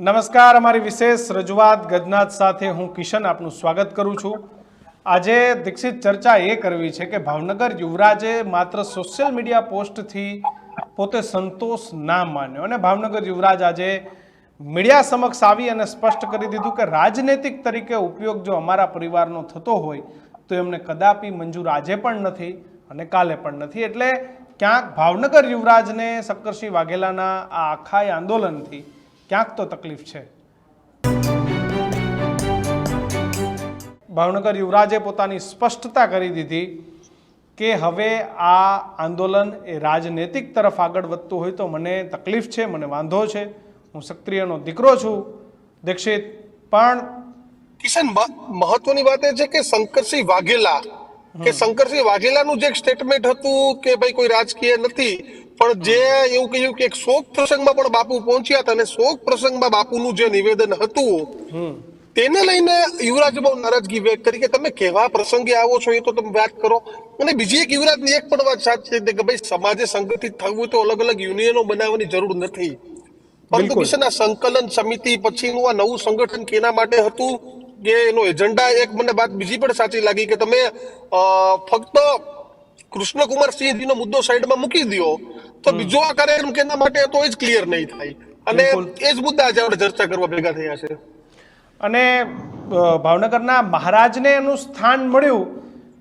નમસ્કાર, અમારી વિશેષ રજૂઆત ગજનાથ સાથે હું કિશન આપનું સ્વાગત કરું છું. આજે દીક્ષિત ચર્ચા એ કરવી છે કે ભાવનગર યુવરાજે માત્ર સોશિયલ મીડિયા પોસ્ટથી પોતે સંતોષ ના માન્યો અને ભાવનગર યુવરાજ આજે મીડિયા સમક્ષ આવી અને સ્પષ્ટ કરી દીધું કે રાજનૈતિક તરીકે ઉપયોગ જો અમારા પરિવારનો થતો હોય, તો એમને કદાપી મંજૂર આજે પણ નથી અને કાલે પણ નથી. એટલે ક્યાંક ભાવનગર યુવરાજને શક્કરસિંહ વાઘેલાના આ આખા આંદોલનથી ક્યાંક તો તકલીફ છે. ભાવનગર યુવરાજે પોતાની સ્પષ્ટતા કરી દીધી કે હવે આ આંદોલન એ રાજનૈતિક તરફ આગળ વધતું હોય તો મને તકલીફ છે મને વાંધો છે હું સક્રિયનો દીકરો છું દીક્ષિત. પણ કિશન મહત્વની વાત એ છે કે શંકરસિંહ વાઘેલા કે શંકરસિંહ વાઘેલાનું જે સ્ટેટમેન્ટ હતું કે ભાઈ કોઈ રાજકીય નથી પણ જે એવું કહ્યું કે એક શોક પ્રસંગમાં પણ બાપુ પહોંચ્યા હતા અને શોક પ્રસંગમાં બાપુનું જે નિવેદન હતું તેને લઈને યુવરાજ બહુ નારાજગી વ્યક્ત કરી કે તમે કેવા પ્રસંગે આવો છો એ તો તમે વાત કરો. અને બીજી એક યુવરાજની એક પણ વાત સાચી છે કે ભાઈ સમાજે સંગઠિત થવું તો અલગ અલગ યુનિયનો બનાવવાની જરૂર નથી. પરંતુ બિલકુલ. સંકલન સમિતિ પછીનું આ નવું સંગઠન કેના માટે હતું કે એનો એજન્ડા એક મને વાત બીજી પણ સાચી લાગી કે તમે ફક્ત કૃષ્ણકુમાર સિંહજીનો મુદ્દો સાઈડમાં મૂકી દો તો બીજો આ કાર્યક્રમ કેના માટે તો એ જ ક્લિયર નહીં થાય. અને એ જ મુદ્દા આજે આપણે ચર્ચા કરવા ભેગા થયા છે. અને ભાવનગરના મહારાજને એનું સ્થાન મળ્યું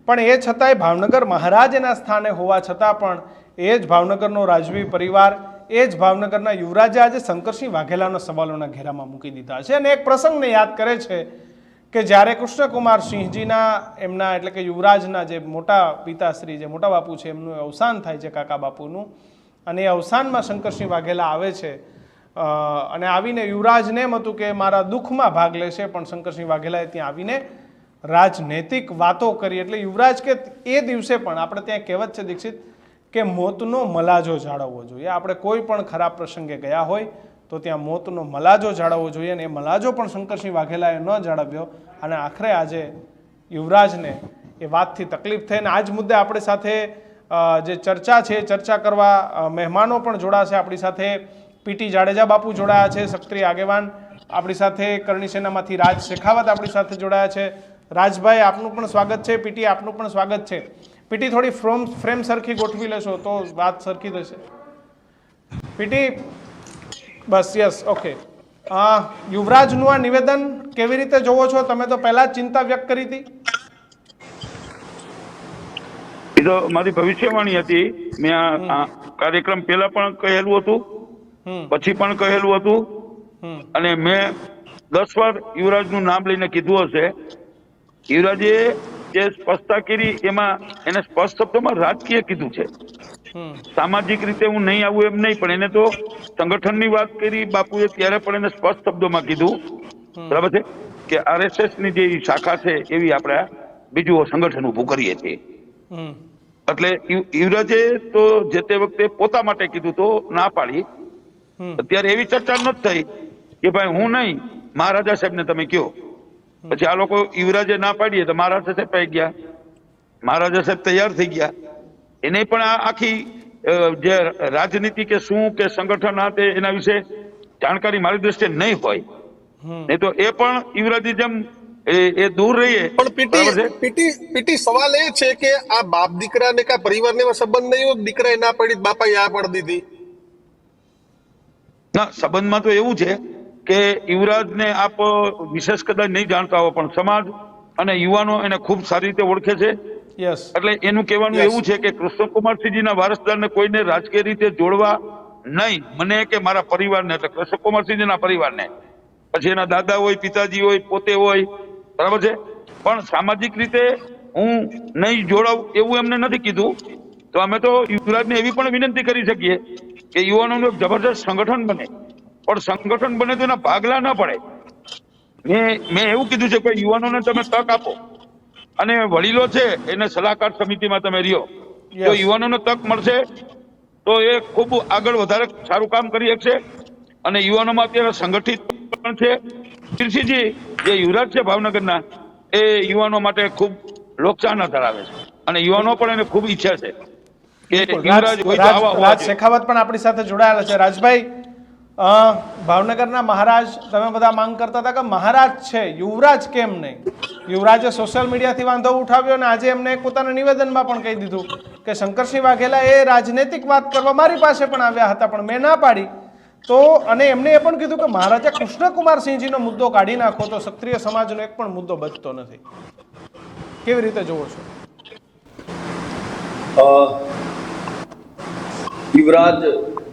પણ એ છતાંય ભાવનગર મહારાજ એના સ્થાને હોવા છતાં પણ એ જ ભાવનગરનો રાજવી પરિવાર એ જ ભાવનગરના યુવરાજે આજે શંકરસિંહ વાઘેલાના સવાલોના ઘેરામાં મૂકી દીધા છે. અને એક પ્રસંગને યાદ કરે છે કે જ્યારે કૃષ્ણકુમાર સિંહજીના એમના એટલે કે યુવરાજના જે મોટા પિતાશ્રી જે મોટા બાપુ છે, એમનું અવસાન થાય છે કાકા બાપુનું. અને એ અવસાનમાં શંકરસિંહ વાઘેલા આવે છે. અને આવીને યુવરાજને એમ હતું કે મારા દુઃખમાં ભાગ લેશે, પણ શંકરસિંહ વાઘેલાએ ત્યાં આવીને રાજનૈતિક વાતો કરી. એટલે યુવરાજ કે એ દિવસે પણ આપણે ત્યાં કહેવત છે દીક્ષિત, કે મોતનો મલાજો જાળવવો જોઈએ. આપણે કોઈ પણ ખરાબ પ્રસંગે ગયા હોય તો ત્યાં મોતનો મલાજો જાળવવો જોઈએ અને એ મલાજો પણ શંકરસિંહ વાઘેલાએ ન જાળવ્યો. અને આખરે આજે યુવરાજને એ વાતથી તકલીફ થઈ અને આ જ મુદ્દે આપણી સાથે જે ચર્ચા છે ચર્ચા કરવા મહેમાનો પણ જોડાશે આપણી સાથે પીટી જાડેજા બાપુ જોડાયા છે સક્રિય આગેવાન. આપણી સાથે કરણી સેનામાંથી રાજ શેખાવત આપણી સાથે જોડાયા છે. રાજભાઈ, આપનું પણ સ્વાગત છે. પીટી આપનું પણ સ્વાગત છે. પીટી થોડી ફ્રોમ, ફ્રેમ સરખી ગોઠવી લેશો તો વાત સરખી થશે. પીટી બસ યસ ઓકે યુવરાજનું આ નિવેદન કેવી રીતે જોવો છો? તમે તો પહેલા ચિંતા વ્યક્ત કરી હતી. એ તો મારી ભવિષ્યવાણી હતી. મેં આ- કાર્યક્રમ પહેલા પણ કહેલું હતું. પછી પણ કહેલું હતું. અને મેં દસ વાર યુવરાજનું નામ લઈને કીધું હશે. યુવરાજે જે સ્પષ્ટતા કરી એમાં એને સ્પષ્ટ શબ્દોમાં રાજકીય કીધું છે. સામાજિક રીતે હું નહીં આવું એમ નહીં પણ એને તો સંગઠનની વાત કરી બાપુએ ત્યારે પણ એને સ્પષ્ટ શબ્દોમાં કીધું. બરાબર છે? કે આરએસએસની જે શાખા છે એવી આપણે બીજું સંગઠન ઊભું કરીએ છીએ. એટલે યુવરાજે તો જે તે વખતે પોતા માટે કીધું તો ના પાડી. અત્યારે એવી ચર્ચા નથી થઈ કે ભાઈ હું નહીં મહારાજા સાહેબને તમે કયો. પછી આ લોકો યુવરાજે ના પાડીએ તો મહારાજા સાહેબ ગયા. મહારાજા સાહેબ તૈયાર થઈ ગયા. એને પણ આ આખી જે રાજનીતિ કે શું કે સંગઠન આ તે એના વિશે જાણકારી મારી દ્રષ્ટિએ નહીં હોય. નહીં તો એ પણ યુવરાજની જેમ એ- એ દૂર રહીએ. પણ પીટી પીટી પીટી સવાલ એ છે કે આ બાપ દીકરાને કા પરિવારને એવા સંબંધ નહીં હોય દીકરાએ ના પડી બાપાએ આ પડી દીધી? ના સંબંધમાં તો એવું છે કે યુવરાજને આપ વિશેષ કદાચ નહીં જાણતા હો પણ સમાજ અને યુવાનો એને ખૂબ સારી રીતે ઓળખે છે. એટલે એનું કહેવાનું એવું છે કે કૃષ્ણકુમારસિંહજીના વારસદારને કોઈને રાજકીય રીતે જોડવા નહીં. મને કે મારા પરિવારને એટલે કૃષ્ણકુમારસિંહજીના પરિવારને. પછી એના દાદા હોય પિતાજી હોય પોતે હોય. બરાબર છે? પણ સામાજિક રીતે હું નહીં જોડાવ એવું એમને નથી કીધું. તો અમે તો યુવરાજને એવી પણ વિનંતી કરી શકીએ કે યુવાનોનું એક જબરદસ્ત સંગઠન બને. પણ સંગઠન બને તો એના ભાગલા ના પડે. મેં મેં એવું કીધું છે કે યુવાનોને તમે તક આપો. અને વડીલો છે એને સલાહકાર સમિતિમાં તમે રહ્યો. જો Yes. યુવાનોને તક મળશે તો એ ખૂબ આગળ વધારે સારું કામ કરી શકશે. અને યુવાનોમાં અત્યારે સંગઠિત પણ છે. કીર્તિજી જે યુવરાજ છે ભાવનગરના એ યુવાનો માટે ખૂબ લોકચાહના ધરાવે છે. અને યુવાનો પણ એને ખૂબ ઈચ્છા છે કે યુવરાજ રાજ હોય તો આવા રાજ-. શેખાવત પણ આપણી સાથે જોડાયેલા છે. રાજભાઈ ભાવનગરના મહારાજ, તમે બધા માંગ કરતા હતા કે મહારાજ છે, યુવરાજ કેમ નહીં? યુવરાજે સોશિયલ મીડિયાથી વાંધો ઉઠાવ્યો અને આજે એમને પોતાના નિવેદનમાં પણ કહી દીધું કે શંકરસિંહ વાઘેલા એ રાજનૈતિક વાત કરવા મારી પાસે પણ આવ્યા હતા, પણ મેં ના પાડી. તો, અને એમને એ પણ કીધું કે મહારાજા કૃષ્ણકુમારસિંહજીનો મુદ્દો કાઢી નાખો તો ક્ષત્રિય સમાજનો એક પણ મુદ્દો બચતો નથી. કેવી રીતે જોવો છો? યુવરાજ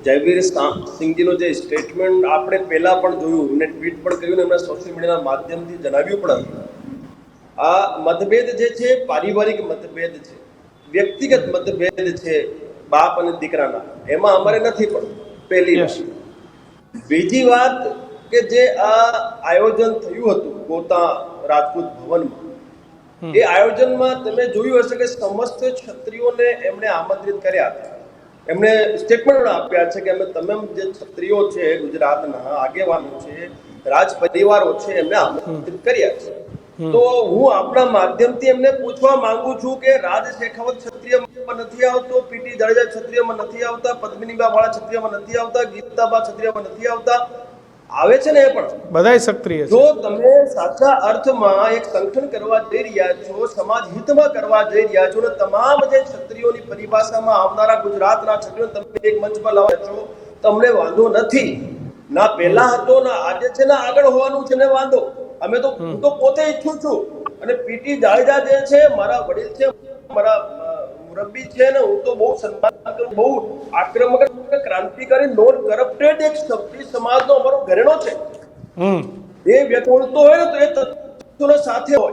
જયવીર સા- સિંઘજીનો જે સ્ટેટમેન્ટ આપણે પહેલાં પણ જોયું એમને ટ્વીટ પણ કર્યું ને એમણે સોશિયલ મીડિયાના માધ્યમથી જણાવ્યું પણ આ મતભેદ જે છે પારિવારિક મતભેદ છે વ્યક્તિગત મતભેદ છે બાપ અને દીકરાના. એમાં અમારે નથી પણ. પહેલી. બીજી વાત કે જે આ આયોજન થયું હતું ગોતા રાજપૂત ભવનમાં એ આયોજનમાં તમે જોયું હશે કે સમસ્ત ક્ષત્રિયોને એમણે આમંત્રિત કર્યા હતા. એમણે સ્ટેટમેન્ટ આપ્યા છે કે અમે તમામ જે ક્ષત્રિયો છે ગુજરાતના આગેવાનો છે રાજ પરિવારો છે એમને આમંત્રિત કર્યા છે. તો હું આપણા માધ્યમથી એમને પૂછવા માંગુ છું કે રાજ શેખાવત ક્ષત્રિયમાં નથી આવતો પીટી જાડેજા ક્ષત્રિયમાં નથી આવતા પદ્મિનીબા વાળા ક્ષત્રિયમાં નથી આવતા ગીતાબા ક્ષત્રિયમાં નથી આવતા આવે છે ને એ પણ. બધાય સક્રિય જો તમે સાચા અર્થમાં એક સંગઠન કરવા જઈ રહ્યા છો સમાજ હિતમાં કરવા જઈ રહ્યા છો અને તમામ જે ક્ષત્રિયોની પરિભાષામાં આવનારા ગુજરાતના ક્ષત્રિયો તમે એક મંચ પર લાવો છો તમને વાંધો નથી. ના પહેલા હતો ના આજે છે ના આગળ હોવાનું છે ને વાંધો. અમે તો હું તો પોતે ઈચ્છું છું. અને પીટી જાડેજા જે છે મારા વડીલ છે મારા અ, છે ને હું તો બહુ સન્માન કરું બહુ આક્રમક ક્રાંતિકારી નોન કરપ્ટેડ એક સભ્ય સમાજનો અમારો ઘરેણો છે. હમ. એ વ્યક્તિ બોલતો હોય ને તો એ તત્વોના સાથે હોય.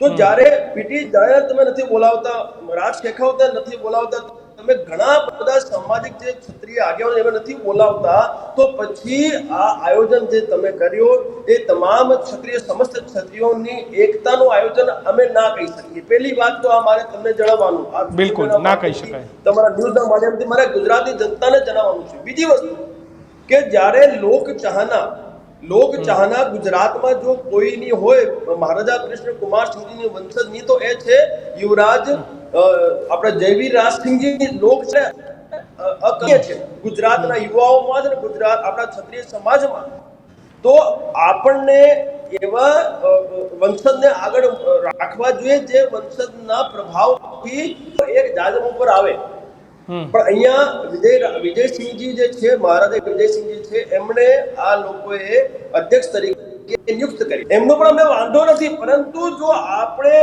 તો જ્યારે પીટી જાડેજા તમે નથી બોલાવતા રાજ શેખાવતા નથી બોલાવતા તમે ઘણા બધા સામાજિક જે ક્ષત્રિય આગેવાન એમને નથી બોલાવતા તો પછી આ આયોજન જે તમે કર્યું એ તમામ ક્ષત્રિય સમસ્ત ક્ષત્રિયોની એકતાનું આયોજન અમે ના કહી શકીએ. પહેલી વાત તો આ મારે તમને જણાવવાનું બિલકુલ, ના કહી શકાય. તમારા ન્યૂઝના માધ્યમથી મારે ગુજરાતી જનતાને જણાવવાનું છે. બીજી વસ્તુ કે જ્યારે લોક ચાહના લોક ચાહના ગુજરાતમાં જો કોઈની હોય મહારાજા કૃષ્ણ કુમાર સિંહજીની વંશજની તો એ છે યુવરાજ આપણા જયવીર રાજસિંહજી લોક છે અ, છે. ગુજરાતના યુવાઓમાં અને ગુજરાત આપણા ક્ષત્રિય સમાજમાં. તો આપણને એવા વંશજને આગળ રાખવા જોઈએ જે વંશજના પ્રભાવથી એક જાજમ ઉપર આવે. પણ અહીંયા વિજય વિજયસિંહજી જે છે મહારાજા વિજયસિંહજી છે એમણે આ લોકોએ અધ્યક્ષ તરીકે નિયુક્ત કરી. એમનો પણ અમને વાંધો નથી પરંતુ જો આપણે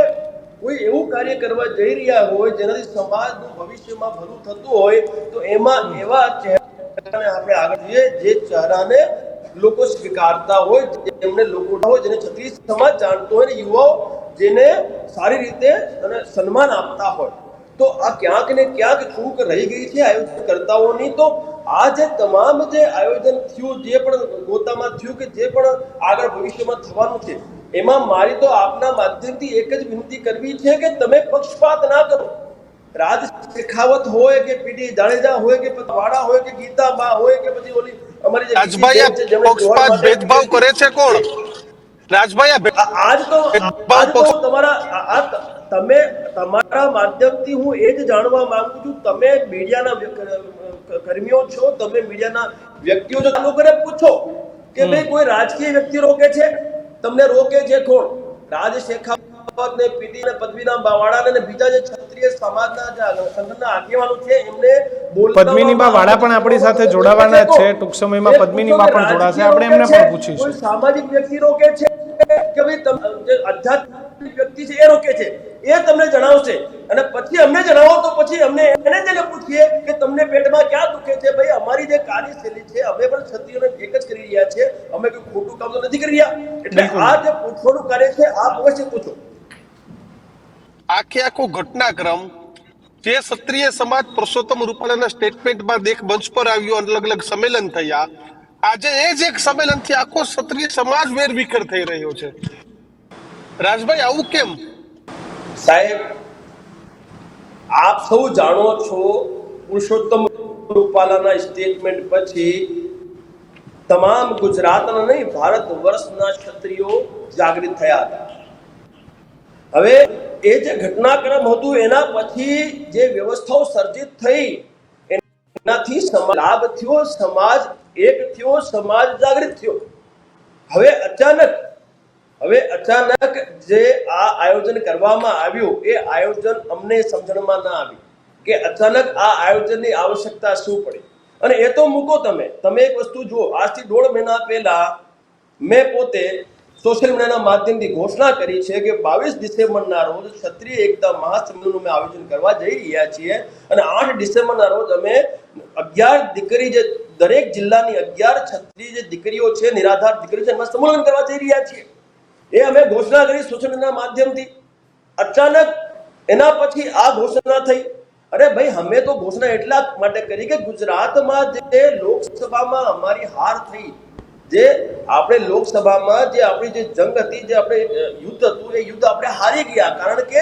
કોઈ એવું કાર્ય કરવા જઈ રહ્યા હોય, જેનાથી સમાજનું ભવિષ્યમાં ભલું થતું હોય, તો એમાં એવા ચહેરાને આપણે આગળ જઈએ, જે ચહેરાને લોકો સ્વીકારતા હોય જેમને લોકો હોય, જેને છત્રીસ સમાજ જાણતો હોય ને યુવાઓ જેને સારી રીતે અને સન્માન આપતા હોય. તો આ ક્યાંક ને ક્યાંક ચૂક રહી ગઈ છે આયોજન કરતાઓની. તો આ જે તમામ જે આયોજન થયું, જે પણ ગોતામાં થયું કે જે પણ આગળ ભવિષ્યમાં થવાનું છે એમાં મારી તો આપના માધ્યમથી એક જ વિનંતી કરવી છે કે તમે પક્ષપાત ના કરો. રાજ શેખાવત હોય કે પીડી જાડેજા હોય કે વાડા હોય કે ગીતા બા હોય કે પછી ઓલી અમારી રાજભાઈ પક્ષપાત ભેદભાવ કરે છે કોણ? રાજભાઈ આજ તો આજ તો તમારા આ તમે તમારા માધ્યમથી હું એ જ જાણવા માંગુ છું તમે મીડિયાના કર્મીઓ છો તમે મીડિયાના વ્યક્તિઓ છો. લોકોને પૂછો કે ભાઈ કોઈ રાજકીય વ્યક્તિ રોકે છે? તમને રોકે છે કોણ રાજ શેખાવત ને પીટી ને પદવીના બાવાડા ને બીજા જે ક્ષત્રિય સમાજના જે સંગઠનના આગેવાનો છે એમને પદ્મિની બા વાળા પણ આપણી સાથે જોડાવાના છે. ટૂંક સમયમાં પદ્મિની બા પણ જોડાશે. આપણે એમને પણ પૂછીશું. સામાજિક વ્યક્તિ રોકે છે કે ભાઈ તમ- જે આધ્યાત્મિક વ્યક્તિ છે એ રોકે છે. એ તમને જણાવશે. અને પછી અમને જણાવો તો પછી અમને એને જઈને પૂછીએ કે તમને પેટમાં ક્યાં દુખે છે? ભાઈ અમારી જે કાર્યશૈલી છે અમે પણ ક્ષત્રિયોને એક જ કરી રહ્યા છે અમે કોઈ ખોટું કામ તો નથી કરી રહ્યા. એટલે આ જે પૂછવાનું કાર્ય છે આ અવશ્ય પૂછો. આખે આખો ઘટનાક્રમ જે ક્ષત્રિય સમાજ પુરુષોત્તમ રૂપાલાના સ્ટેટમેન્ટમાં દેખ મંચ પર આવ્યો અલગ અલગ સંમેલન થયા આજે એ જ એક સંમેલનથી આખો ક્ષત્રિય સમાજ વેરવિખેર થઈ રહ્યો છે. રાજભાઈ, આવું કેમ? સાહેબ, આપ સૌ જાણો છો પુરુષોત્તમ રૂપાલાના સ્ટેટમેન્ટ પછી તમામ ગુજરાતના નહીં, ભારત વર્ષના ક્ષત્રિયો જાગૃત થયા હતા. હવે એ જે ઘટનાક્રમ હતું એના પછી જે વ્યવસ્થાઓ સર્જિત થઈ એનાથી લાભ થયો, સમાજ એક થયો, સમાજ જાગૃત થયો. હવે અચાનક હવે અચાનક જે આ આયોજન કરવામાં આવ્યું, એ આયોજન અમને સમજણમાં ના આવ્યું કે અચાનક આ આયોજનની આવશ્યકતા શું પડી. અને એ તો મૂકો તમે. તમે એક વસ્તુ જુઓ, આજથી દોઢ મહિના પહેલા મેં પોતે સોશિયલ મીડિયાના માધ્યમથી ઘોષણા કરી છે કે બાવીસ ડિસેમ્બરના રોજ ક્ષત્રિય એકતા મહાસંમેલનનું અમે આયોજન કરવા જઈ રહ્યા છીએ અને આઠ ડિસેમ્બરના રોજ અમે અગિયાર દીકરી જે દરેક જિલ્લાની અગિયાર ક્ષત્રિય જે દીકરીઓ છે, નિરાધાર દીકરીઓ છે, એમાં સંમેલન કરવા જઈ રહ્યા છીએ. એ અમે ઘોષણા કરી સોશિયલ મીડિયાના માધ્યમથી. અચાનક એના પછી આ ઘોષણા થઈ. અરે ભાઈ, અમે તો ઘોષણા એટલા માટે કરી કે ગુજરાતમાં જે લોકસભામાં અમારી હાર થઈ જે આપણે લોકસભામાં જે આપણી જે જંગ હતી જે આપણે યુદ્ધ હતું એ યુદ્ધ આપણે હારી ગયા. કારણ કે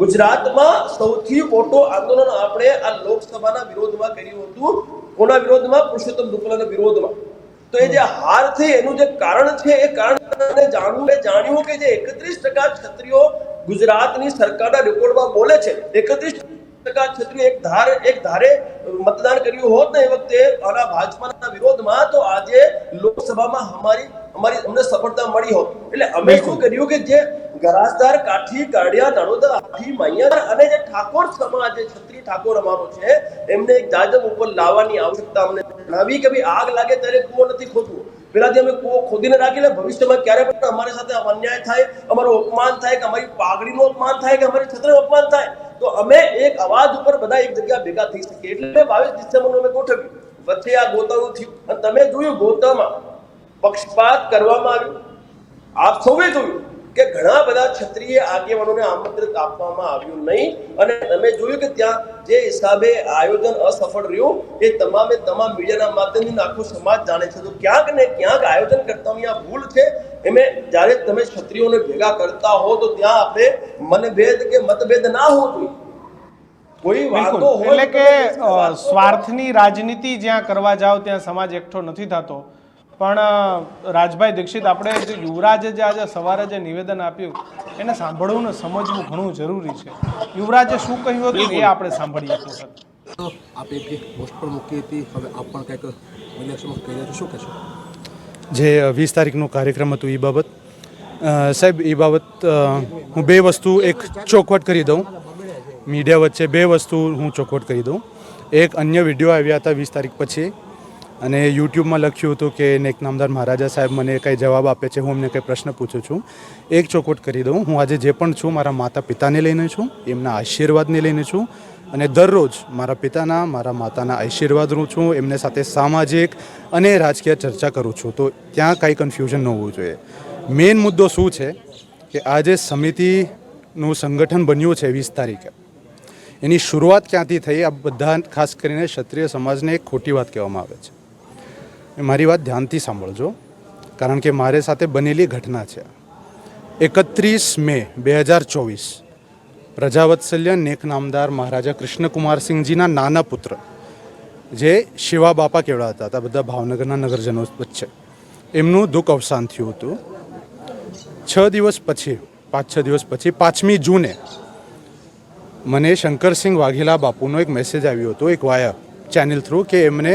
ગુજરાતમાં સૌથી મોટો આંદોલન આપણે આ લોકસભાના વિરોધમાં કર્યું હતું. કોના વિરોધમાં? પુરુષોત્તમ રૂપાલાના વિરોધમાં. તો એ જે હાર થઈ એનું જે કારણ છે એ કારણ જાણવું એ જાણ્યું કે જે એકત્રીસ ટકા ક્ષત્રિયો ગુજરાતની સરકારના રેકોર્ડમાં બોલે છે. એકત્રીસ ટકા ક્ષત્રિયો એક ધાર એક ધારે મતદાન કર્યું હોત ને એ વખતે આના ભાજપાના વિરોધમાં તો આજે લોકસભામાં અમારી અમારી અમને સફળતા મળી હોત. એટલે અમે શું કર્યું કે જે ગરાસદાર કાઠી કાળિયા નરોદા આઠી મૈયર અને જે ઠાકોર સમાજ જે છત્રી ઠાકોર અમારો છે એમને એક જાજમ ઉપર લાવવાની આવશ્યકતા અમને જણાવી કે ભાઈ આગ લાગે ત્યારે કૂવો નથી ખોદવો. પેલાથી અમે કૂવો ખોદીને રાખી લે ભવિષ્યમાં ક્યારે પણ અમારી સાથે અન્યાય થાય અમારું અપમાન થાય કે અમારી પાઘડીનું અપમાન થાય કે અમારી છત્રનું અપમાન થાય તો અમે એક અવાજ ઉપર બધા એક જગ્યા ભેગા થઈ શકીએ. એટલે બાવીસ ડિસેમ્બર અમે ગોઠવ્યું. વચ્ચે આ ગોતાનું થયું. અને તમે જોયું ગોતામાં પક્ષપાત કરવામાં આવ્યું. આપ સૌએ જોયું કે ઘણા બધા ક્ષત્રિય આગેવાનોને આમંત્રિત આપવામાં આવ્યું નહીં. અને તમે જોયું કે ત્યાં જે હિસાબે આયોજન અસફળ રહ્યું એ તમામે તમામ મીડિયાના માધ્યમથી આખો સમાજ જાણે છે. તો ક્યાંક ને ક્યાંક આયોજન કરતાની આ ભૂલ છે. એમે જ્યારે તમે ક્ષત્રિયોને ભેગા કરતા હો તો ત્યાં આપણે મનભેદ કે મતભેદ ના હોવો જોઈએ. એટલે કે સ્વાર્થની રાજનીતિ જ્યાં કરવા જાઓ ત્યાં સમાજ એકઠો નથી થતો. પણ રાજભાઈ દીક્ષિત આપણે જે યુવરાજે જે આજે સવારે જે નિવેદન આપ્યું એને સાંભળવું ને સમજવું ઘણું જરૂરી છે. યુવરાજે શું કહ્યું હતું? એ આપણે સાંભળીએ એક વખત. આપે એક પોસ્ટ પણ મૂકી હતી હવે આપ પણ કંઈક મીડિયા કહી રહ્યા શું કહેશો? જે વીસ તારીખનો કાર્યક્રમ હતું એ બાબત. સાહેબ એ બાબત હું બે વસ્તુ એક ચોખવટ કરી દઉં. મીડિયા વચ્ચે બે વસ્તુ હું ચોખવટ કરી દઉં. એક અન્ય વીડિયો આવ્યા હતા વીસ તારીખ પછી. અને યુટ્યુબમાં લખ્યું હતું કે નેક નામદાર મહારાજા સાહેબ મને કંઈ જવાબ આપે છે, હું એમને કંઈ પ્રશ્ન પૂછું છું. એક ચોખવટ કરી દઉં. હું આજે જે પણ છું, મારા માતા પિતાને લઈને છું, એમના આશીર્વાદને લઈને છું અને દરરોજ મારા પિતાના, મારા માતાના આશીર્વાદ રહું છું, એમને સાથે સામાજિક અને રાજકીય ચર્ચા કરું છું. તો ત્યાં કાંઈ કન્ફ્યુઝન ન હોવું જોઈએ. મેઇન મુદ્દો શું છે કે આજે સમિતિનું સંગઠન બન્યું છે વીસ તારીખે, એની શરૂઆત ક્યાંથી થઈ? આ બધા ખાસ કરીને ક્ષત્રિય સમાજને એક ખોટી વાત કહેવામાં આવે છે. મારી વાત ધ્યાનથી સાંભળજો, કારણ કે મારે સાથે બનેલી ઘટના છે. એકત્રીસ મે બે હજાર ચોવીસ પ્રજાવત્સલ્ય નેક નામદાર મહારાજા કૃષ્ણકુમારસિંહજીના નાના પુત્ર, જે શિવા બાપા કેવડાતા હતા બધા ભાવનગરના નગરજનો વચ્ચે. એમનું દુઃખ અવસાન થયું હતું. છ દિવસ પછી, પાંચ છ દિવસ પછી, પાંચમી જૂને, મને શંકરસિંહ વાઘેલા બાપુનો એક મેસેજ આવ્યો હતો, એક વાયા ચેનલ થ્રુ કે એમને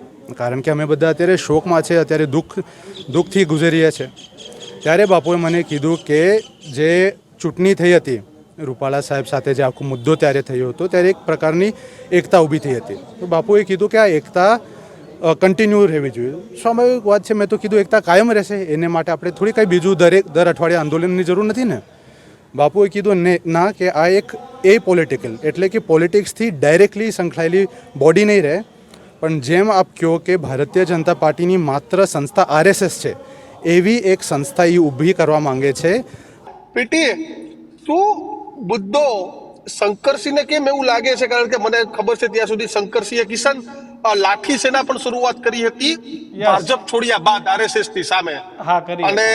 કારણ કે અમે બધા અત્યારે શોકમાં છે, અત્યારે દુઃખ, દુઃખથી ગુજરીએ છીએ ત્યારે બાપુએ મને કીધું કે જે ચૂંટણી થઈ હતી, રૂપાલા સાહેબ સાથે જે આખો મુદ્દો ત્યારે થયો હતો, ત્યારે એક પ્રકારની એકતા ઊભી થઈ હતી. તો બાપુએ કીધું કે આ એકતા કન્ટિન્યુ રહેવી જોઈએ. સ્વાભાવિક વાત છે, મેં તો કીધું એકતા કાયમ રહેશે. એને માટે આપણે થોડી કાંઈ બીજું દરેક, દર અઠવાડિયે આંદોલનની જરૂર નથી ને. બાપુએ કીધું ને, ના, કે આ એક એ પોલિટિકલ એટલે કે પોલિટિક્સથી ડાયરેક્ટલી સંકળાયેલી બોડી નહીં રહે. પણ જેમ આપ કહો કે ભારતીય જનતા પાર્ટીની માત્ર સંસ્થા આરએસએસ છે એવી એક સંસ્થા એ ઊભી કરવા માંગે છે. પીટી શું મુદ્દો શંકરસિંહને કેમ એવું લાગે છે? કારણ કે મને ખબર છે ત્યાં સુધી શંકરસિંહે કિશન અ, લાઠી સેના પણ શરૂઆત કરી હતી. ભાજપ છોડ્યા બાદ આરએસએસની સામે. અને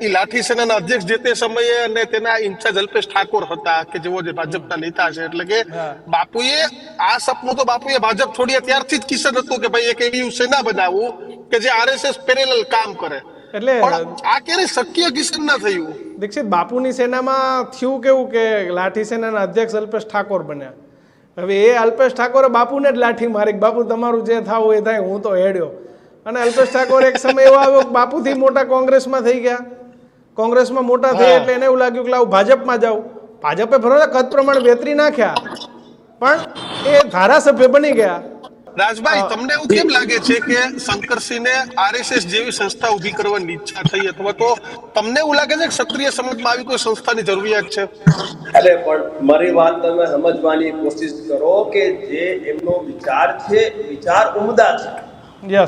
એ લાઠી સેનાના અધ્યક્ષ જે તે સમયે અને તેના ઇન્ચાર્જ અલ્પેશ ઠાકોર હતા કે જેઓ જે ભાજપના નેતા છે એટલે કે બાપુએ આ સપનું તો બાપુએ ભાજપ છોડ્યા ત્યારથી જ કિશન હતું કે ભાઈ એક એવી સેના બનાવવું કે જે આરએસએસ પેરેલલ કામ કરે. એટલે આ ક્યારે શક્ય કિશન ના થયું? દીક્ષિત બાપુની સેનામાં થયું કેવું કે લાઠી સેનાના અધ્યક્ષ અલ્પેશ ઠાકોર બન્યા? હવે એ અલ્પેશ ઠાકોરે બાપુને જ લાઠી મારી બાપુ તમારું જે થવું એ થાય હું તો હેડ્યો. અને અલ્પેશ ઠાકોર એક સમય એવો આવ્યો બાપુથી મોટા કોંગ્રેસમાં થઈ ગયા. કોંગ્રેસમાં મોટા થયા એટલે એને એવું લાગ્યું કે લાવું ભાજપમાં જાઉં. ભાજપે ભરો કદ પ્રમાણે વેતરી નાખ્યા પણ એ ધારાસભ્ય બની ગયા. રાજભાઈ તમને એવું કેમ લાગે છે કે શંકરસિંહને આરએસએસ જેવી સંસ્થા ઊભી કરવાની ઈચ્છા થઈ અથવા તો તમને એવું લાગે છે કે ક્ષત્રિય સમાજમાં આવી કોઈ સંસ્થાની જરૂરિયાત છે? અરે પણ મારી વાત તમે સમજવાની કોશિશ કરો કે જે એમનો વિચાર છે વિચાર ઉમદા છે.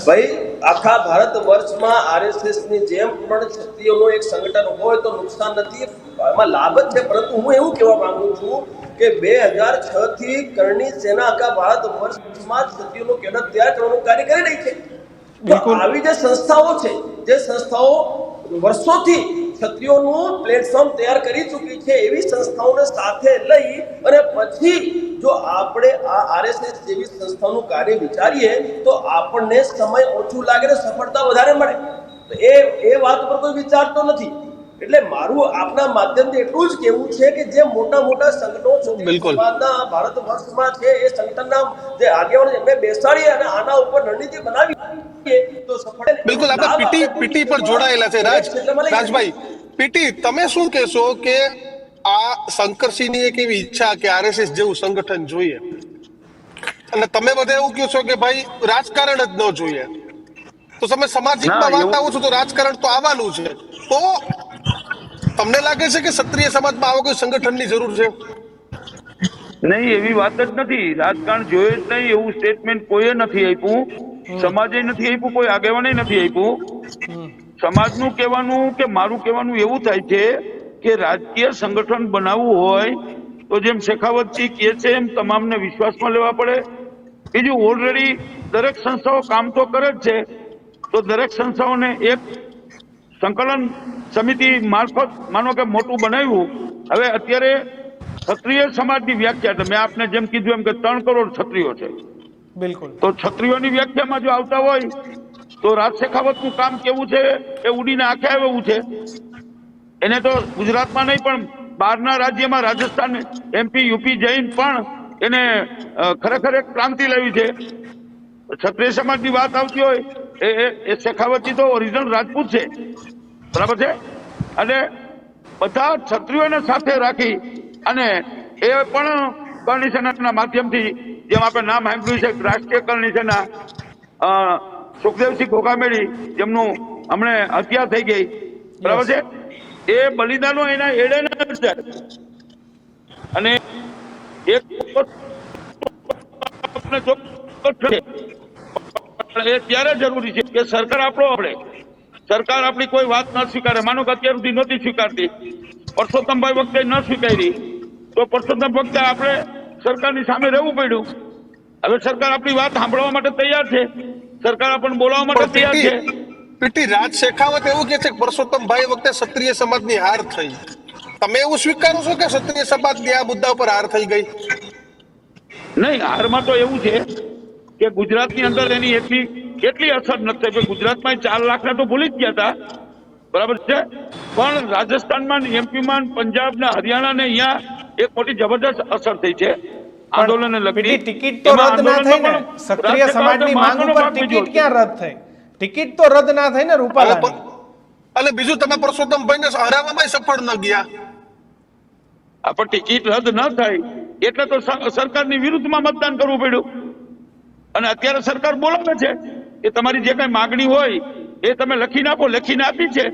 ભાઈ આખા ભારત વર્ષમાં આરએસએસની જેમ પણ ક્ષત્રિયોનો એક સંગઠન હોય તો નુકસાન નથી એમાં લાભ જ છે. પરંતુ હું એવું કહેવા માંગુ છું કે બે હજાર છ થી કરણી સેના આખા ભારત વર્ષમાં ક્ષત્રિયોનું કેડર તૈયાર કરવાનું કાર્ય કરી રહી છે. આવી જે સંસ્થાઓ છે જે સંસ્થાઓ વર્ષોથી ક્ષત્રિયોનું પ્લેટફોર્મ તૈયાર કરી ચૂકી છે એવી સંસ્થાઓને સાથે લઈ અને પછી જો આપણે આ આરએસએસ જેવી સંસ્થાનું કાર્ય વિચારીએ તો આપણને સમય ઓછું લાગે ને સફળતા વધારે મળે. તો એ એ વાત પર કોઈ વિચારતો નથી. એટલે મારું આપના માધ્યમથી એટલું જ કહેવું છે કે જે મોટા મોટા સંગઠનો બિલકુલ. સમાજના ભારત વર્ષમાં છે એ સંગઠનના જે આગેવાનો એમને બેસાડી અને આના ઉપર રણનીતિ બનાવી તો સફળ બિલકુલ આપણે પીટી પીટી પર જોડાયેલા છે રાજ. રાજભાઈ પીટી તમે શું કહેશો કે આ શંકરસિંહની એક એવી ઈચ્છા કે આરએસએસ જેવું સંગઠન જોઈએ અને તમે બધા એવું કહો છો કે ભાઈ રાજકારણ જ ન જોઈએ તો તમે સામાજિકમાં વાત આવો છો તો રાજકારણ તો આવવાનું છે તો તમને લાગે છે કે ક્ષત્રિય સમાજમાં આવા કોઈ સંગઠનની જરૂર છે? નહીં એવી વાત જ નથી. રાજકારણ જોયે જ નહીં એવું સ્ટેટમેન્ટ કોઈએ નથી આપ્યું. સમાજે નથી આપ્યું કોઈ આગેવાને નથી આપ્યું. સમાજનું કહેવાનું કે મારું કહેવાનું એવું થાય છે કે રાજકીય સંગઠન બનાવવું હોય તો જેમ શેખાવતજી કહે છે એમ તમામને વિશ્વાસમાં લેવા પડે. બીજું ઓલરેડી દરેક સંસ્થાઓ કામ તો કરે જ છે. તો દરેક સંસ્થાઓને એક સંકલન સમિતિ મારફત માનો કે મોટું બનાવ્યું. હવે અત્યારે ક્ષત્રિય સમાજની વ્યાખ્યા તો મેં આપને જેમ કીધું એમ કે ત્રણ કરોડ ક્ષત્રિયો છે. બિલકુલ. તો ક્ષત્રિયોની વ્યાખ્યામાં જો આવતા હોય તો રાજ શેખાવતનું કામ કેવું છે? એ ઉડીને આંખે આવે એવું છે. એને તો ગુજરાતમાં નહીં પણ બહારના રાજ્યમાં રાજસ્થાન એમપી યુપી જૈન પણ એને ખરેખર એક ક્રાંતિ લાવી છે. ક્ષત્રિય સમાજની વાત આવતી હોય એ એ- શેખાવતી તો ઓરિજિનલ રાજપૂત છે. બરાબર છે? અને બધા ક્ષત્રિયોને સાથે રાખી અને એ પણ કરણી માધ્યમથી, જેમ આપણે નામ સાંભળ્યું છે, રાષ્ટ્રીય કરણી સેના સુખદેવસિંહ ઘોઘામેડી, જેમનું હમણે હત્યા થઈ ગઈ. બરાબર છે? એ બલિદાનો એના એડે અને એક એ ત્યારે જરૂરી છે કે સરકાર આપણો આપણે સરકાર આપણી કોઈ વાત ન સ્વીકારે. માનો કે અત્યાર સુધી નથી સ્વીકારતી. પરસોત્તમભાઈ વખતે ન સ્વીકારી. તો પરસોત્તમ વખતે આપણે સરકારની સામે રહેવું પડ્યું. હવે સરકાર આપણી વાત સાંભળવા માટે તૈયાર છે. સરકાર આપણને બોલાવવા માટે તૈયાર છે. પીટી રાજ શેખાવત એવું કે છે કે પરસોત્તમભાઈ વખતે ક્ષત્રિય સમાજની હાર થઈ. તમે એવું સ્વીકારો છો કે ક્ષત્રિય સમાજની આ મુદ્દા ઉપર હાર થઈ ગઈ? નહીં હારમાં તો એવું છે. કે ગુજરાતની અંદર એની એટલી એટલી અસર નથી થઈ. ગુજરાતમાં ચાર લાખના તો ભૂલી જ ગયા હતા. બરાબર છે? પણ રાજસ્થાનમાં ને એમપીમાં ને પંજાબ ને હરિયાણા ને અહીંયા એક મોટી જબરદસ્ત અસર થઈ છે આંદોલનને લગતી. ટિકિટ તો રદ ના થઈ ને? રાજ્ય સમાજની માંગ ઉપર ટિકિટ ક્યાં રદ થઈ? ટિકિટ તો રદ ના થઈ ને રૂપાલા અને બીજું તમે પરસોત્તમભાઈને હરાવવામાં સફળ ન ગયા. પણ ટિકિટ રદ ન થાય એટલે તો સરકારની વિરુદ્ધમાં મતદાન કરવું પડ્યું. અને અત્યારે સરકાર બોલાવે છે કે તમારી જે કઈ માગણી હોય એ તમે લખી નાખો લખીને આપી છે.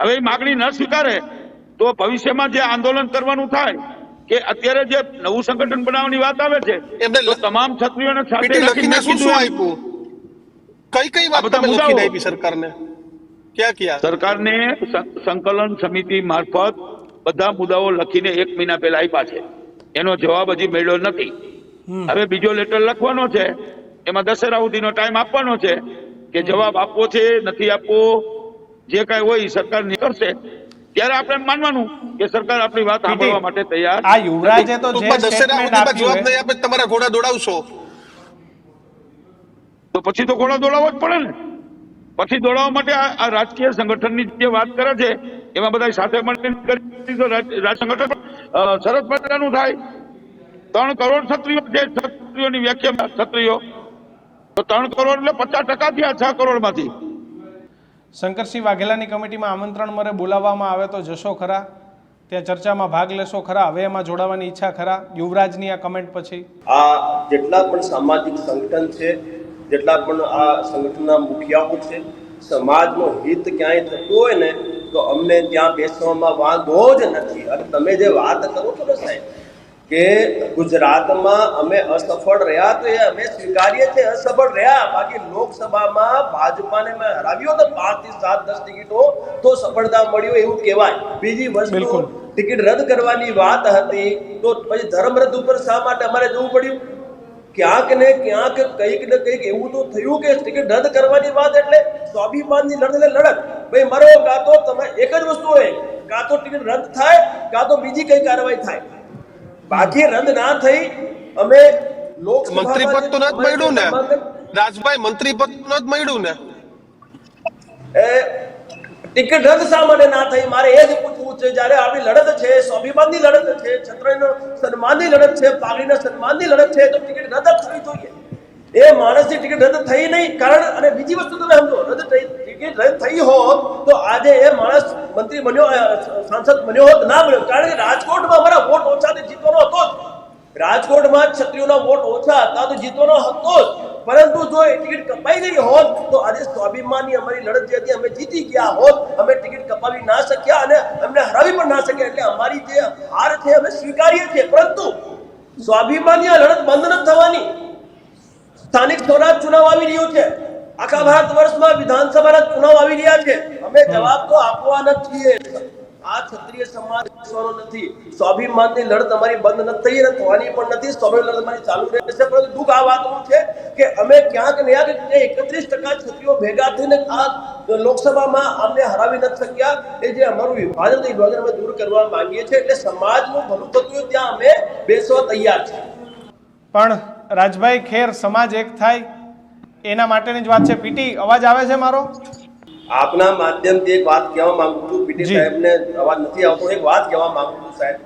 હવે એ માગણી ન સ્વીકારે તો ભવિષ્યમાં જે આંદોલન કરવાનું થાય કે અત્યારે જે નવું સંગઠન બનાવવાની વાત આવે છે તો તમામ છત્રીઓને સાથે લખીને શું શું આપ્યું? કઈ કઈ વાત તમે લખી આપી સરકારને? ક્યાં ક્યાં? સરકારને સંકલન સમિતિ મારફત બધા મુદ્દાઓ લખીને એક મહિના પહેલા આપ્યા છે. એનો જવાબ હજી મળ્યો નથી. હવે બીજો લેટર લખવાનો છે એમાં દશેરા સુધીનો ટાઈમ આપવાનો છે કે જવાબ આપવો છે નથી આપવો જે કાંઈ હોય સરકાર કરશે. ત્યારે આપણે માનવાનું કે સરકાર આપણી વાત સાંભળવા માટે તૈયાર આ યુવરાજે તો જે દશેરા સ્ટેટમેન્ટ જવાબ નહીં આપે તમારા ઘોડા દોડાવશો. તો પછી તો ઘોડા દોડાવવો જ પડે ને. પછી દોડાવવા માટે આ રાજકીય સંગઠનની જે વાત કરે છે એમાં બધા સાથે મળીને કરી તો રાજ રાજ સંગઠન સરસ શરતનું થાય. ત્રણ કરોડ ક્ષત્રિયો જે ક્ષત્રિયોની વ્યાખ્યા ક્ષત્રિયો તો ત્રણ કરોડ એટલે પચાસ ટકા થયા છ કરોડમાંથી. શંકરસિંહ વાઘેલાની કમિટીમાં આમંત્રણ મરે બોલાવવામાં આવે તો જશો ખરા? ત્યાં ચર્ચામાં ભાગ લેશો ખરા? હવે એમાં જોડાવાની ઈચ્છા ખરા? યુવરાજની આ કમેન્ટ પછી. આ જેટલા પણ સામાજિક સંગઠન છે જેટલા પણ આ સંગઠનના મુખિયાઓ છે સમાજનો હિત ક્યાંય થતું હોય ને તો અમને ત્યાં બેસવામાં વાંધો જ નથી. અને તમે જે વાત કરો છો ને સાહેબ કે ગુજરાતમાં અમે અસફળ રહ્યા તો એ અમે સ્વીકારીએ છીએ અસફળ રહ્યા. બાકી લોકસભામાં ભાજપાને મેં હરાવ્યો તો પાંચથી સાત દસ ટિકિટો તો સફળતા મળ્યો એવું કહેવાય. બીજી વસ્તુ ટિકિટ રદ કરવાની વાત હતી તો પછી ધર્મ રદ ઉપર શા માટે અમારે જવું પડ્યું? ક્યાંક ને ક્યાંક કંઈક ને કંઈક એવું તો થયું કે ટિકિટ રદ કરવાની વાત એટલે સ્વાભિમાનની લડત એટલે લડત. ભાઈ મારો કાં તો તમે એક જ વસ્તુ હોય. કાં તો ટિકિટ રદ થાય કાં તો બીજી કઈ કાર્યવાહી થાય. બાકી રદ ના થઈ અમે મંત્રી પદ તો નથી મળ્યું ને? રાજભાઈ મંત્રી પદ તો નથી મળ્યું ને? એ ટિકિટ રદ શા માટે ના થઈ? મારે એ જ પૂછવું છે જ્યારે આપણી લડત છે સ્વાભિમાનની લડત છે છત્રનો સન્માનની લડત છે પાઘડીના સન્માનની લડત છે તો ટિકિટ રદ જ થવી જોઈએ. એ માણસની ટિકિટ રદ થઈ નહીં કારણ અને બીજી વસ્તુ તમે સમજો રદ થઈ અમારા લડત જે હતી, અમે જીતી ગયા હોત. અમે ટિકિટ કપાવી ના શક્યા અને અમને હરાવી પણ ના શક્યા. એટલે અમારી જે હાર છે, અમે સ્વીકારીએ છીએ. પરંતુ સ્વાભિમાનની આ લડત બંધ નથી થવાની. સ્થાનિક સ્વરાજ ચુનાવ આવી રહ્યો છે. આખા ભારત વર્ષમાં વિધાનસભાના ચુનાવ આવી રહ્યા છે. અમે જવાબ તો આપવાના છીએ. આ ક્ષત્રિય સમાજ વિશ્વનો નથી. સ્વાભિમાનની લડત અમારી બંધ નથી થઈ અને થવાની પણ નથી. સ્વાભિમાન લડત અમારી ચાલુ રહેશે. પરંતુ દુઃખ આ વાતનું છે કે અમે ક્યાંક ને ક્યાંક એકત્રીસ ટકા ક્ષત્રિયો ભેગા થઈને આ લોકસભામાં અમને હરાવી નથી શક્યા. એ જે અમારું વિભાજન વિભાજન અમે દૂર કરવા માંગીએ છીએ. એટલે સમાજનું ભલું થતું ત્યાં અમે બેસવા તૈયાર છીએ. પણ રાજભાઈ ખેર સમાજ એક થાય એના માટેની જ વાત છે. પીટી અવાજ આવે છે મારો? આપના માધ્યમથી એક વાત કહેવા માંગુ છું. પીટી સાહેબને અવાજ નથી આવતો. એક વાત કહેવા માંગુ છું સાહેબ.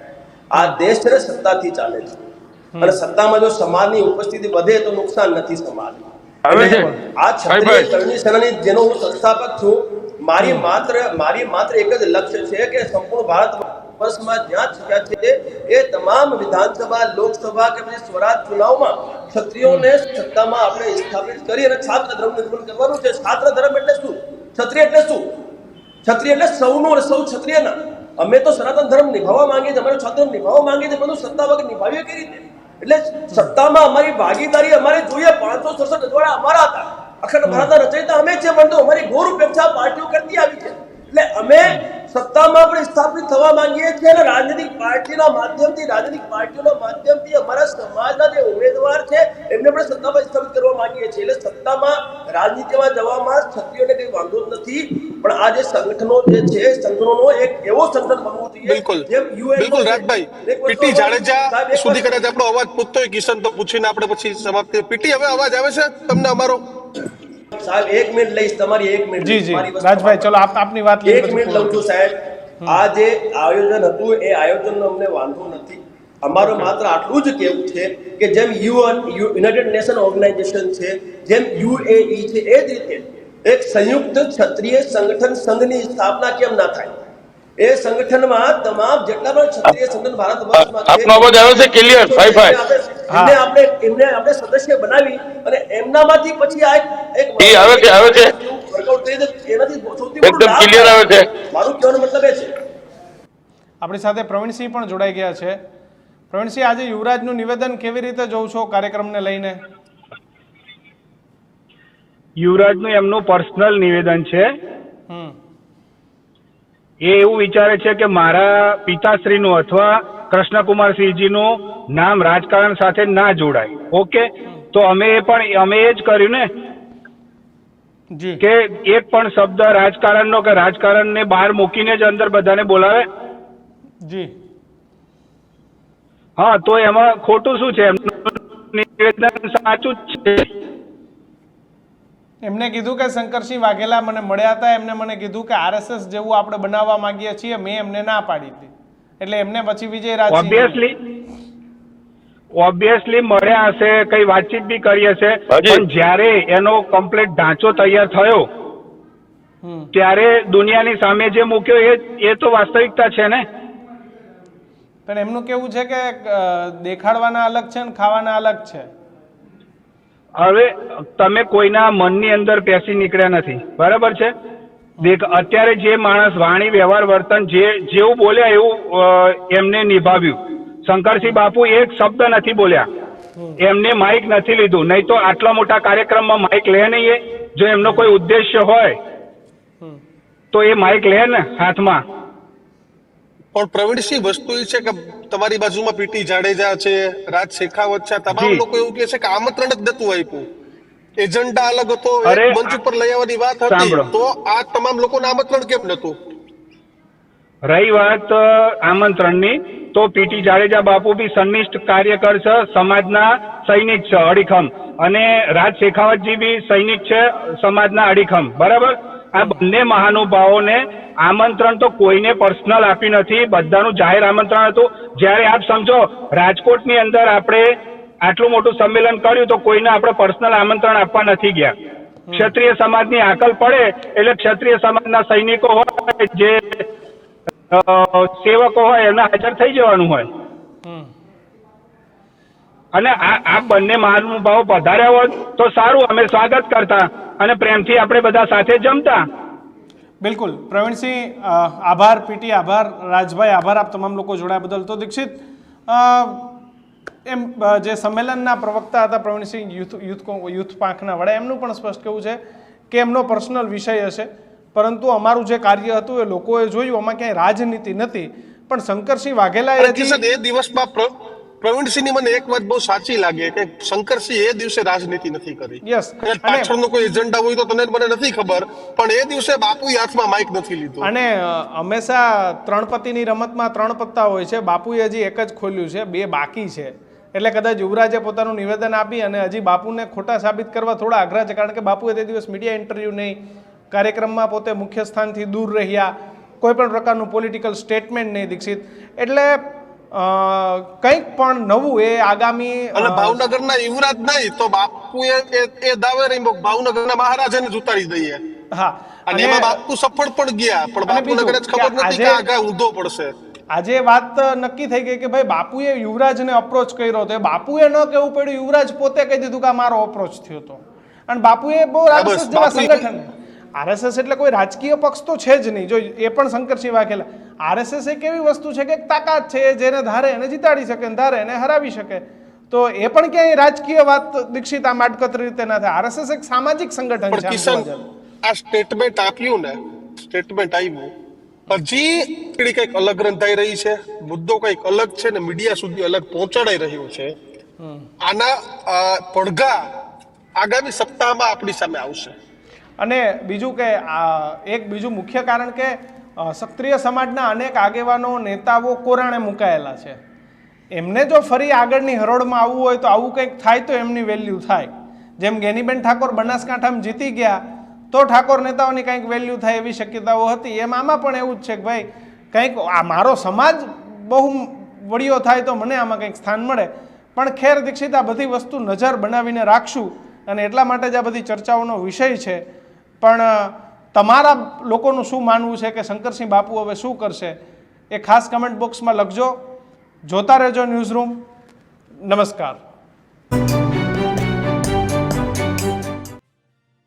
આ દેશ છે ને સત્તાથી ચાલે છે. અને સત્તામાં જો સમાજની ઉપસ્થિતિ વધે તો નુકસાન નથી સમાજ આ ક્ષત્રિય કરણી સેનાની જેનો હું સંસ્થાપક છું મારી માત્ર મારી માત્ર એક જ લક્ષ્ય છે કે સંપૂર્ણ ભારત વર્ષમાં જ્યાં થયા છે, એ તમામ વિધાનસભા, લોકસભા કે પછી સ્વરાજ ચુનાવમાં ક્ષત્રિયોને સત્તામાં આપણે સ્થાપિત કરી અને છાત્ર ધર્મ નિર્મૂલ કરવાનું છે. છાત્ર ધર્મ એટલે શું? ક્ષત્રિય એટલે શું? ક્ષત્રિય એટલે સૌનો અને સૌ ક્ષત્રિયના. અમે તો સનાતન ધર્મ નિભાવવા માંગીએ છીએ, અમારો છાત્ર નિભાવવા માંગીએ છીએ, પરંતુ સત્તા વગર નિભાવીએ કઈ રીતે? એટલે સત્તામાં અમારી ભાગીદારી અમારે જોઈએ, પાંચસો સડસઠ રજવાડા અમારા હતા. અખંડ ભારતના રચયિતા અમે છે પરંતુ અમારી ઘોર ઉપેક્ષા પાર્ટીઓ કરતી આવી છે. એટલે અમે સત્તામાં આપણે સ્થાપિત થવા માંગીએ છીએ અને રાજનીતિક પાર્ટીના માધ્યમથી રાજનીતિક પાર્ટીઓના માધ્યમથી અમારા સમાજના જે ઉમેદવાર છે એમને પણ સત્તામાં સ્થાપિત કરવા માંગીએ છીએ. એટલે સત્તામાં રાજનીતિમાં જવામાં ક્ષત્રિયોને કંઈ વાંધો નથી. પણ આ જે સંગઠનો જે છે સંગઠનોનો એક એવો સંગઠન બનવું જોઈએ બિલકુલ. બિલકુલ રાજભાઈ. પીટી જાડેજા સુધી કરે કદાચ આપણો અવાજ પૂછતો હોય કિશન તો પૂછીને આપણે પછી સમાપ્ત. પીટી હવે અવાજ આવે છે તમને અમારો? સાહેબ એક મિનિટ લઈશ તમારી એક મિનિટ જી જી. રાજભાઈ ચલો આપ આપની વાત લઈ એક મિનિટ લઉં છું સાહેબ. આ જે આયોજન હતું એ આયોજનનો અમને વાંધો નથી. અમારો માત્ર આટલું જ કહેવું છે કે જેમ યુએન યુનાઇટેડ નેશન ઓર્ગેનાઇઝેશન છે જેમ યુએઈ છે એ જ રીતે એક સંયુક્ત ક્ષત્રિય સંગઠન સંઘની સ્થાપના કેમ ના થાય? એ સંગઠનમાં તમામ જેટલા પણ ક્ષત્રિય સંગઠન ભારત વર્ષમાં છે આપનો અવાજ આવે છે ક્લિયર ફાઈ ફાઈ. એમને આપણે એમને આપણે સદસ્ય બનાવી અને એમનામાંથી પછી આ એક- એ આવે છે, આવે છે. વર્કઆઉટ કરી દે, એનાથી સૌથી એકદમ ક્લિયર આવે છે. મારું કહેવાનો મતલબ એ છે. આપણી સાથે પ્રવીણસિંહ પણ જોડાઈ ગયા છે. પ્રવીણસિંહ આજે યુવરાજનું નિવેદન કેવી રીતે જોઉં છો કાર્યક્રમને લઈને? યુવરાજનું એમનું પર્સનલ નિવેદન છે. હમ. એ એવું વિચારે છે કે મારા પિતાશ્રીનું અથવા કૃષ્ણકુમારસિંહજીનું નામ રાજકારણ સાથે ના જોડાય. ઓકે? તો અમે એ પણ અમે એ જ કર્યું ને? જી. કે એક પણ શબ્દ રાજકારણનો કે રાજકારણને બહાર મૂકીને જ અંદર બધાને બોલાવે? જી. હા તો એમાં ખોટું શું છે? નિવેદન સાચું જ છે. એમને કીધું કે શંકરસિંહ વાઘેલા મને મળ્યા હતા એમને મને કીધું કે આરએસએસ જેવું આપણે બનાવવા માંગીએ છીએ મેં એમને ના પાડી હતી. એટલે એમને પછી વિજય રાજ ઓબ્વિયસલી ઓબ્વિયસલી મળ્યા હશે કઈ વાતચીત બી કરી હશે. પણ જ્યારે એનો કમ્પ્લીટ ઢાંચો તૈયાર થયો ત્યારે દુનિયાની સામે જે મૂક્યો એ એ તો વાસ્તવિકતા છે ને? પણ એમનું કેવું છે કે દેખાડવાના અલગ છે ને ખાવાના અલગ છે? હવે તમે કોઈના મનની અંદર પેસી નીકળ્યા નથી. બરાબર છે? દેખ અત્યારે જે માણસ વાણી વ્યવહાર વર્તન જે જેવું બોલ્યા એવું એમને નિભાવ્યું. શંકરસિંહ બાપુ એક શબ્દ નથી બોલ્યા. એમને માઇક નથી લીધું. નહીં તો આટલા મોટા કાર્યક્રમમાં માઇક લે નહીં એ જો એમનો કોઈ ઉદ્દેશ્ય હોય તો એ માઇક લે ને હાથમાં. પણ પ્રવીણસિંહ વસ્તુ એ છે કે તમારી બાજુમાં પીટી જાડેજા છે રાજ શેખાવત છે તમામ લોકો એવું કહે છે કે આમંત્રણ જ નતું આપ્યું. એજન્ડા અલગ હતો એક મંચ ઉપર લઈ આવવાની વાત હતી તો આ તમામ લોકોને આમંત્રણ કેમ નતું રહી વાત આમંત્રણની તો પીટી જાડેજા બાપુ બી સંનિષ્ઠ કાર્યકર છે સમાજના સૈનિક છે અડીખમ. અને રાજ શેખાવતજી બી સૈનિક છે સમાજના અડીખમ. બરાબર? આ બંને મહાનુભાવોને આમંત્રણ તો કોઈને પર્સનલ આપ્યું નથી બધાનું જાહેર આમંત્રણ હતું. જ્યારે આપ સમજો રાજકોટની અંદર આપણે આટલું મોટું સંમેલન કર્યું તો કોઈને આપણે પર્સનલ આમંત્રણ આપવા નથી ગયા. ક્ષત્રિય સમાજની આકલ પડે એટલે ક્ષત્રિય સમાજના સૈનિકો હોય જે સેવકો હોય એમને હાજર થઈ જવાનું હોય. અને આ આ બંને મહાનુભાવો પધાર્યા હોત તો સારું અમે સ્વાગત કરતા અને પ્રેમથી આપણે બધા સાથે જમતા. બિલકુલ. પ્રવીણસિંહ આભાર પીટી આભાર. રાજભાઈ આભાર આપ તમામ લોકો જોડાયા બદલ. તો દીક્ષિત એમ જે સંમેલનના પ્રવક્તા હતા પ્રવીણસિંહ યુથ યુથ યુથ પાંખના વડા એમનું પણ સ્પષ્ટ કહેવું છે કે એમનો પર્સનલ વિષય હશે. પરંતુ અમારું જે કાર્ય હતું એ લોકોએ જોયું આમાં ક્યાંય રાજનીતિ નથી. પણ શંકરસિંહ હજી- એ દિવસમાં પ્ર- પ્રવીણસિંહની મને એક વાત બહુ સાચી લાગે કે શંકરસિંહ એ દિવસે રાજનીતિ નથી કરી. યસ પાછળનો કોઈ એજન્ડા હોય તો તને મને નથી ખબર પણ એ દિવસે બાપુ હાથમાં માઇક નથી લીધું. અને હંમેશા ત્રણ પતિની રમતમાં ત્રણ પત્તા હોય છે. બાપુએ હજી એક જ ખોલ્યું છે બે બાકી છે. એટલે કદાચ યુવરાજે પોતાનું નિવેદન આપી અને હજી બાપુને ખોટા સાબિત કરવા થોડા આગ્રહ છે કારણ કે બાપુએ તે દિવસ મીડિયા ઇન્ટરવ્યૂ નહીં કાર્યક્રમમાં પોતે મુખ્ય સ્થાનથી દૂર રહ્યા કોઈ પણ પ્રકારનું પોલિટિકલ સ્ટેટમેન્ટ નહીં દીક્ષિત. એટલે કંઈક પણ નવું એ આગામી અને ભાવનગરના યુવરાજ નહીં તો બાપુએ એ- દાવે રહી ભાવનગરના મહારાજાને જ ઉતારી દઈએ. હા અને એમાં બાપુ સફળ પણ ગયા પણ બાપુને ખબર નથી કે આગળ ઊંધો પડશે. આજે વાત નક્કી થઈ ગઈ કે ભાઈ બાપુએ યુવરાજને અપ્રોચ કર્યો હતો એ બાપુએ ન કહેવું પડ્યું યુવરાજ પોતે કહી દીધું કે આ મારો અપ્રોચ થયો હતો અને બાપુએ બહુ આરએસએસ જેવા સંગઠન. આરએસએસ એટલે કોઈ રાજકીય પક્ષ તો છે જ નહીં. જો એ પણ શંકરસિંહ વાઘેલા. આરએસએસ એક એવી વસ્તુ છે કે એક તાકાત છે જેને ધારે એને જીતાડી શકે ધારે એને હરાવી શકે. તો એ પણ ક્યાંય રાજકીય વાત દીક્ષિત આમ આડકતરી રીતે ના થાય. આરએસએસ એક સામાજિક સંગઠન છે. આ સ્ટેટમેન્ટ આપ્યું ને સ્ટેટમેન્ટ આવ્યું હજી પીડી કંઈક અલગ રંધાઈ રહી છે? મુદ્દો કંઈક અલગ છે ને મીડિયા સુધી અલગ પહોંચાડાઈ રહ્યું છે? આના પડઘા આગામી સપ્તાહમાં આપણી સામે આવશે. અને બીજું કે એક બીજું મુખ્ય કારણ કે ક્ષત્રિય સમાજના અનેક આગેવાનો, નેતાઓ કોરાણે મુકાયેલા છે. એમને જો ફરી આગળની હરોળમાં આવવું હોય તો આવું કંઈક થાય તો એમની વેલ્યુ થાય. જેમ ગેનીબેન ઠાકોર બનાસકાંઠામાં જીતી ગયા, તો ઠાકોર નેતાઓની કંઈક વેલ્યુ થાય એવી શક્યતાઓ હતી. એમ આમાં પણ એવું જ છે કે ભાઈ કંઈક આ મારો સમાજ બહુ વડીયો થાય તો મને આમાં કંઈક સ્થાન મળે. પણ ખેર દીક્ષિત આ બધી વસ્તુ નજર બનાવીને રાખશું અને એટલા માટે જ આ બધી ચર્ચાઓનો વિષય છે. પણ તમારા લોકોનું શું માનવું છે કે શંકરસિંહ બાપુ હવે શું કરશે? એ ખાસ કમેન્ટ બોક્સમાં લખજો. જોતા રહેજો ન્યૂઝ રૂમ નમસ્કાર.